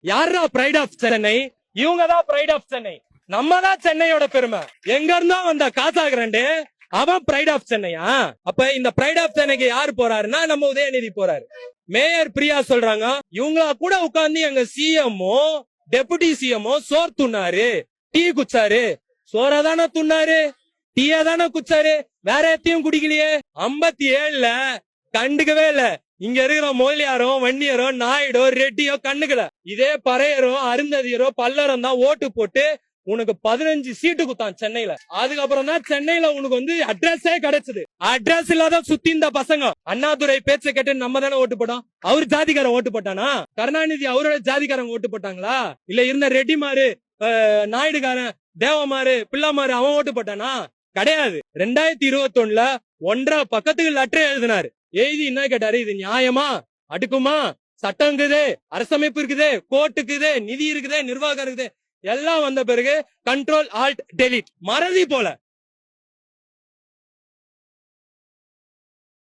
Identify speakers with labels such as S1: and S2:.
S1: யாரா bright of Chennai? இவங்க தான் பிரைட் ஆஃப் சென்னை. நம்ம தான் சென்னையோட பெருமை. எங்க இருந்தா வந்த காசாகிறண்டு அவன் பிரைட் ஆஃப் சென்னையா? அப்ப இந்த பிரைட் ஆஃப் சென்னைக்கு யார் போறாருன்னா நம்ம உதயநிதி போறாரு. மேயர் பிரியா சொல்றாங்க இவங்களா கூட உட்கார்ந்து எங்க சிஎம்ஓ டெபுட்டி சிஎம்ஓ சோர் துண்ணாரு டீ குச்சாரு சோற தானே துண்ணாரு டீயா தானே குச்சாரு வேற எத்தையும் குடிக்கலையே. ஐம்பத்தி ஏழுல கண்டுக்கவே இல்ல. இங்க இருக்கிற மொழியாரோ வன்னியரோ நாயுடோ ரெட்டியோ கண்ணுக்கல இதே பறையரோ அருந்ததியரோ பல்லரம் தான் ஓட்டு போட்டு உனக்கு பதினஞ்சு சீட்டு குத்தான் சென்னையில. அதுக்கப்புறம் தான் சென்னையில உனக்கு வந்து அட்ரஸே கிடைச்சது. அட்ரஸ் இல்லாத சுத்தி இந்த பசங்க. அண்ணாதுரை பேச்ச கேட்டு நம்ம தானே ஓட்டு போட்டோம். அவர் ஜாதிக்காரன் ஓட்டு போட்டானா? கருணாநிதி அவரோட ஜாதிக்காரங்க ஓட்டு போட்டாங்களா? இல்ல இருந்த ரெட்டிமாரு அஹ், நாயுடுகாரன் தேவமாரு பிள்ளாமாரு அவன் ஓட்டு போட்டானா? கிடையாது. ரெண்டாயிரத்தி இருபத்தி ஒண்ணுல ஒன்றரை பக்கத்துக்கு லெட்டர் எழுதினாரு. எழுதி என்ன கேட்டாரு? இது நியாயமா? அடுக்குமா? சட்டம் இருக்குது அரசமைப்பு இருக்குது கோர்ட் இருக்குது நிதி இருக்குது நிர்வாகம் இருக்குது. எல்லாம் வந்த பிறகு கண்ட்ரோல் ஆல்ட் டெலிட் மறதி போல.